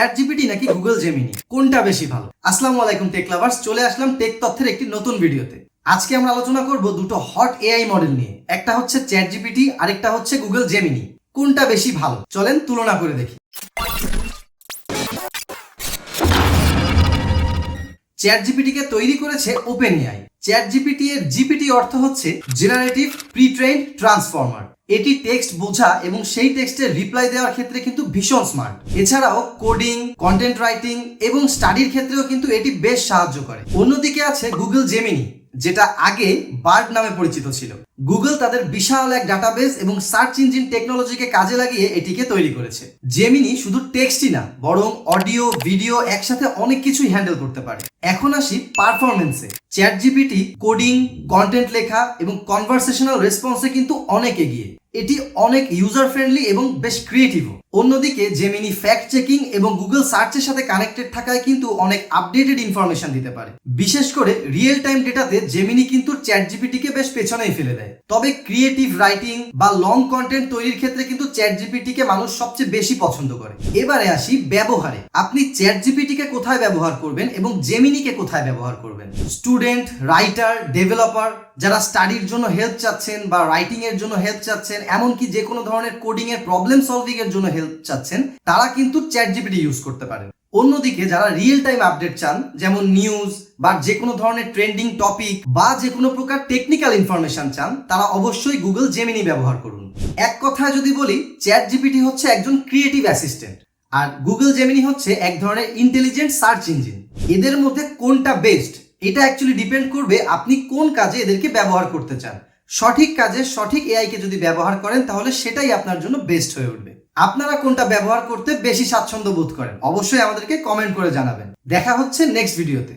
Chat GPT নাকি Google Gemini কোনটা বেশি ভালো? আসসালাম আলাইকুম টেক লাভার্স চলে আসলাম টেক তথ্যের একটি নতুন ভিডিওতে। আজকে আমরা আলোচনা করব দুটো হট এআই মডেল নিয়ে। একটা হচ্ছে চ্যাট জিপিটি আরেকটা হচ্ছে গুগল জেমিনি কোনটা বেশি ভালো? চলেন তুলনা করে দেখি। চ্যাট জিপিটিকে তৈরি করেছে ওপেন এআই চ্যাট জিপিটি এর জিপিটি অর্থ হচ্ছে জেনারেটিভ প্রি ট্রেন্ড ট্রান্সফর্মার এটি টেক্সট বোঝা এবং সেই টেক্সটের রিপ্লাই দেওয়ার ক্ষেত্রে কিন্তু ভীষণ স্মার্ট এছাড়াও কোডিং কন্টেন্ট রাইটিং এবং স্টাডির ক্ষেত্রেও কিন্তু এটি বেশ সাহায্য করে। অন্যদিকে আছে গুগল জেমিনি যেটা আগে বার্ড নামে পরিচিত ছিল। গুগল তাদের বিশাল এক ডাটাবেস এবং সার্চ ইঞ্জিন টেকনোলজিকে কাজে লাগিয়ে এটিকে তৈরি করেছে। জেমিনি শুধু টেক্সটই না, বরং অডিও, ভিডিও একসাথে অনেক কিছুই হ্যান্ডেল করতে পারে। এখন আসি পারফরমেন্সে চ্যাট জিপিটি কোডিং কন্টেন্ট লেখা এবং কনভারসেশনাল রেসপন্সে কিন্তু অনেক এগিয়ে। এটি অনেক ইউজার ফ্রেন্ডলি এবং বেশ ক্রিয়েটিভ অন্যদিকে জেমিনি ফ্যাক্ট চেকিং এবং গুগল সার্চের সাথে কানেক্টেড থাকায় কিন্তু অনেক আপডেটেড ইনফরমেশন দিতে পারে। বিশেষ করে রিয়েল টাইম ডেটাতে জেমিনি কিন্তু চ্যাট জিপিটিকে বেশ পেছনেই ফেলে দেয়। তবে ক্রিয়েটিভ রাইটিং বা লং কন্টেন্ট তৈরির ক্ষেত্রে কিন্তু চ্যাট জিপিটিকে মানুষ সবচেয়ে বেশি পছন্দ করে। এবারে আসি ব্যবহারে। আপনি চ্যাট জিপিটিকে কোথায় ব্যবহার করবেন এবং জেমিনিকে কোথায় ব্যবহার করবেন? স্টুডেন্ট রাইটার, ডেভেলপার যারা স্টাডির জন্য হেল্প চাচ্ছেন বা রাইটিং এর জন্য হেল্প চাচ্ছেন, এমনকি যে কোনো ধরনের কোডিং এর প্রবলেম সলভিং এর জন্য হেল্প চাচ্ছেন, তারা কিন্তু চ্যাট জিপিটি ইউজ করতে পারেন। অন্যদিকে যারা রিয়েল টাইম আপডেট চান, যেমন নিউজ বা যে কোনো ধরনের ট্রেন্ডিং টপিক বা যে কোনো প্রকার টেকনিক্যাল ইনফরমেশন চান, তারা অবশ্যই গুগল জেমিনি ব্যবহার করুন। এক কথায় যদি বলি চ্যাট জিপিটি হচ্ছে একজন ক্রিয়েটিভ অ্যাসিস্ট্যান্ট আর গুগল জেমিনি হচ্ছে এক ধরনের ইন্টেলিজেন্ট সার্চ ইঞ্জিন এদের মধ্যে কোনটা বেস্ট এটা অ্যাকচুয়ালি ডিপেন্ড করবে আপনি কোন কাজে এদেরকে ব্যবহার করতে চান। সঠিক কাজে সঠিক এআই কে যদি ব্যবহার করেন, তাহলে সেটাই আপনার জন্য বেস্ট হয়ে উঠবে। আপনারা কোনটা ব্যবহার করতে বেশি স্বাচ্ছন্দ্য বোধ করেন, অবশ্যই আমাদেরকে কমেন্ট করে জানাবেন। দেখা হচ্ছে নেক্সট ভিডিওতে